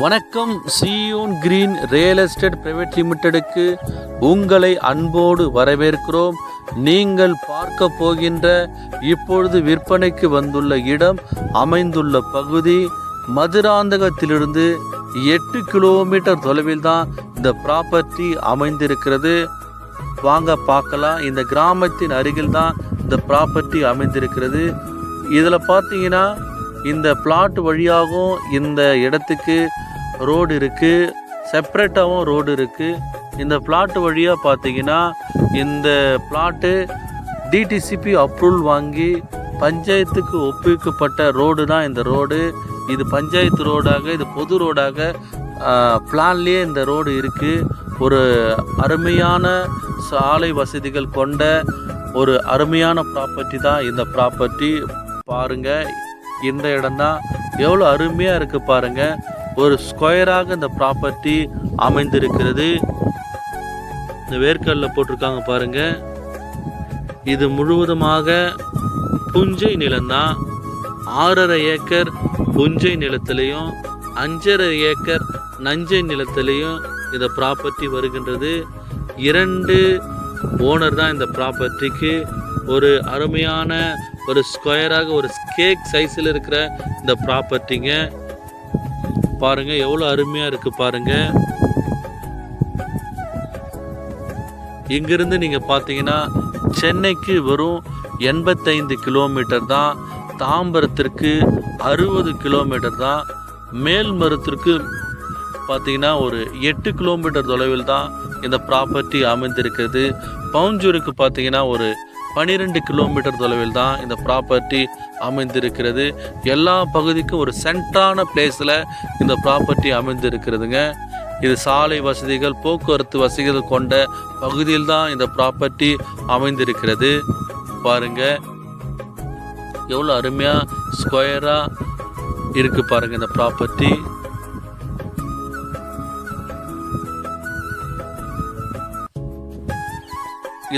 வணக்கம் Zion green real estate private லிமிடெடுக்கு உங்களை அன்போடு வரவேற்கிறோம். நீங்கள் பார்க்க போகின்ற இப்பொழுது விற்பனைக்கு வந்துள்ள இடம் அமைந்துள்ள பகுதி மதுராந்தகத்திலிருந்து எட்டு கிலோமீட்டர் தொலைவில் தான் இந்த ப்ராப்பர்ட்டி அமைந்திருக்கிறது. வாங்க பார்க்கலாம். இந்த கிராமத்தின் அருகில் தான் இந்த ப்ராப்பர்ட்டி அமைந்திருக்கிறது. இதில் பார்த்தீங்கன்னா இந்த பிளாட் வழியாகவும் இந்த இடத்துக்கு ரோடு இருக்குது செப்ரேட்டாகவும் ரோடு இருக்குது இந்த பிளாட் வழியாக பார்த்தீங்கன்னா இந்த பிளாட்டு டிடிசிபி அப்ரூவல் வாங்கி பஞ்சாயத்துக்கு ஒப்புவிக்கப்பட்ட ரோடு தான் இந்த ரோடு இது பஞ்சாயத்து ரோடாக இது பொது ரோடாக பிளான்லேயே இந்த ரோடு இருக்குது ஒரு அருமையான சாலை வசதிகள் கொண்ட ஒரு அருமையான ப்ராப்பர்ட்டி தான் இந்த ப்ராப்பர்ட்டி பாருங்கள் இந்த இடம்தான். எவ்வளோ அருமையாக இருக்குது பாருங்கள் ஒரு ஸ்கொயராக இந்த ப்ராப்பர்ட்டி அமைந்திருக்கிறது. இந்த வேர்க்கல்ல போட்டிருக்காங்க பாருங்கள் இது முழுவதுமாக புஞ்சை நிலம்தான். ஆறரை ஏக்கர் புஞ்சை நிலத்திலையும் அஞ்சரை ஏக்கர் நஞ்சை நிலத்திலையும் இந்த ப்ராப்பர்ட்டி வருகின்றது. இரண்டு ஓனர் தான் இந்த ப்ராப்பர்ட்டிக்கு ஒரு அருமையான ஒரு ஸ்கொயராக ஒரு கேக் சைஸில் இருக்கிற இந்த ப்ராப்பர்ட்டிங்க. பாருங்கள் எவ்வளோ அருமையாக இருக்குது பாருங்கள் இங்கிருந்து நீங்கள் பார்த்தீங்கன்னா சென்னைக்கு வெறும் எண்பத்தைந்து கிலோமீட்டர் தான் தாம்பரத்திற்கு அறுபது கிலோமீட்டர் தான் மேல்மருத்திற்கு பார்த்தீங்கன்னா ஒரு எட்டு கிலோமீட்டர் தொலைவில் தான் இந்த ப்ராப்பர்ட்டி அமைந்திருக்கிறது. பவுஞ்சூருக்கு பார்த்தீங்கன்னா ஒரு பன்னிரெண்டு கிலோமீட்டர் தொலைவில் தான் இந்த ப்ராப்பர்ட்டி அமைந்திருக்கிறது. எல்லா பகுதிக்கும் ஒரு சென்டரான பிளேஸில் இந்த ப்ராப்பர்ட்டி அமைந்திருக்கிறதுங்க. இது சாலை வசதிகள் போக்குவரத்து வசதிகள் கொண்ட பகுதியில் தான் இந்த ப்ராப்பர்ட்டி அமைந்திருக்கிறது. பாருங்க. எவ்வளோ அருமையாக ஸ்கொயராக இருக்குது பாருங்க இந்த ப்ராப்பர்ட்டி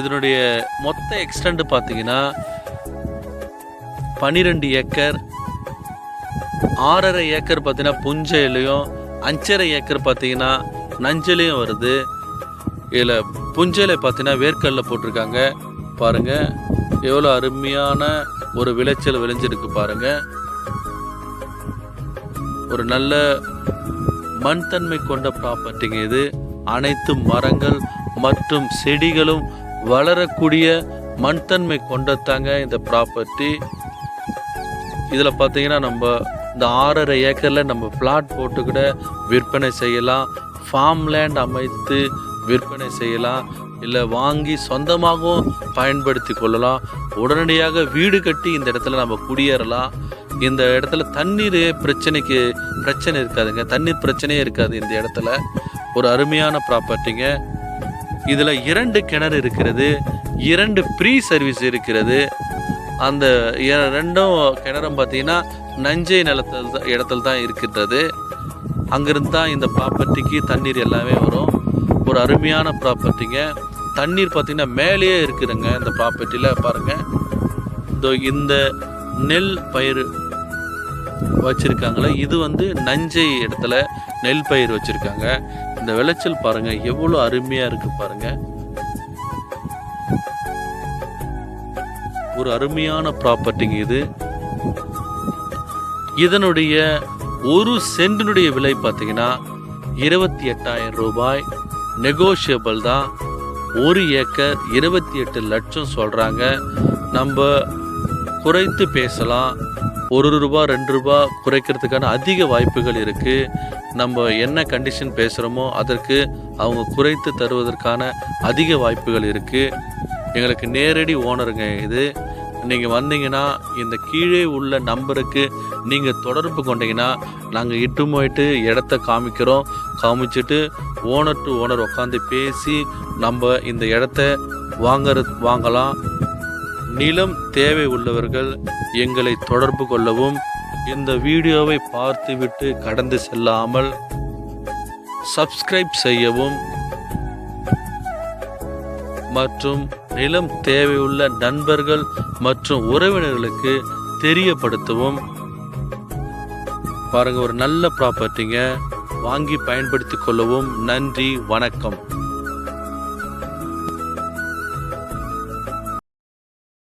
இதனுடைய மொத்த எக்ஸ்டெண்ட் பார்த்தீங்கன்னா பன்னிரெண்டு ஏக்கர் ஆறரை ஏக்கர் பார்த்தீங்கன்னா புஞ்சையிலையும் அஞ்சரை ஏக்கர் பார்த்தீங்கன்னா நஞ்சலையும் வருது. இதில் புஞ்சையில் பார்த்தீங்கன்னா வேர்க்கல்ல போட்டிருக்காங்க. பாருங்க எவ்வளோ அருமையான ஒரு விளைச்சல் விளைஞ்சிருக்கு பாருங்கள் ஒரு நல்ல மண் தன்மை கொண்ட ப்ராப்பர்ட்டிங்க இது. அனைத்து மரங்கள் மற்றும் செடிகளும் வளரக்கூடிய மண்தன்மை கொண்டதாங்க இந்த ப்ராப்பர்ட்டி இதில் பார்த்தீங்கன்னா நம்ம இந்த ஆறரை ஏக்கரில் நம்ம பிளாட் போட்டு கூட விற்பனை செய்யலாம். ஃபார்ம் லேண்ட் அமைத்து விற்பனை செய்யலாம். இல்லை வாங்கி சொந்தமாகவும் பயன்படுத்தி கொள்ளலாம். உடனடியாக வீடு கட்டி இந்த இடத்துல நம்ம குடியேறலாம். இந்த இடத்துல தண்ணீர் பிரச்சனைக்கு பிரச்சனை இருக்காதுங்க. தண்ணீர் பிரச்சனையே இருக்காது இந்த இடத்துல. ஒரு அருமையான ப்ராப்பர்ட்டிங்க இதில் இரண்டு கிணறு இருக்கிறது இரண்டு ப்ரீ சர்வீஸ் இருக்கிறது. அந்த ரெண்டும் கிணறும் பார்த்தீங்கன்னா நஞ்சை நிலத்தில் தான் இடத்துல தான் இருக்கின்றது. அங்கிருந்து தான் இந்த ப்ராப்பர்ட்டிக்கு தண்ணீர் எல்லாமே வரும். ஒரு அருமையான ப்ராப்பர்ட்டிங்க தண்ணீர் பார்த்திங்கன்னா மேலேயே இருக்குதுங்க இந்த ப்ராப்பர்ட்டியில் பாருங்கள் இதோ இந்த நெல் பயிர் வச்சுருக்காங்களே இது வந்து நஞ்சை இடத்துல நெல் பயிர் வச்சுருக்காங்க. இந்த விளைச்சல் பாருங்கள் எவ்வளோ அருமையாக இருக்குது பாருங்கள் ஒரு அருமையான ப்ராப்பர்ட்டிங்க இது. இதனுடைய ஒரு சென்டினுடைய விலை பார்த்தீங்கன்னா இருபத்தி எட்டாயிரம் ரூபாய். நெகோஷியபிள் தான். ஒரு ஏக்கர் இருபத்தி எட்டு லட்சம் சொல்கிறாங்க நம்ம குறைத்து பேசலாம். ஒரு ரூபா ரெண்டு ரூபா குறைக்கிறதுக்கான அதிக வாய்ப்புகள் இருக்குது நம்ம என்ன கண்டிஷன் பேசுகிறோமோ அதற்கு அவங்க குறைத்து தருவதற்கான அதிக வாய்ப்புகள் இருக்குது எங்களுக்கு நேரடி ஓனருங்க இது. நீங்கள் வந்தீங்கன்னா இந்த கீழே உள்ள நம்பருக்கு நீங்கள் தொடர்பு கொண்டீங்கன்னா நாங்கள் இட்டு போயிட்டு இடத்த காமிக்கிறோம். காமிச்சிட்டு ஓனர் டு ஓனர் உட்காந்து பேசி நம்ம இந்த இடத்த வாங்குறது வாங்கலாம். நிலம் தேவை உள்ளவர்கள் எங்களை தொடர்பு கொள்ளவும் இந்த வீடியோவை பார்த்துவிட்டு கடந்து செல்லாமல் சப்ஸ்கிரைப் செய்யவும். மற்றும் நிலம் தேவையுள்ள நண்பர்கள் மற்றும் உறவினர்களுக்கு தெரியப்படுத்தவும். பாருங்க ஒரு நல்ல ப்ராப்பர்ட்டிங்க வாங்கி பயன்படுத்திக் கொள்ளவும். நன்றி வணக்கம்.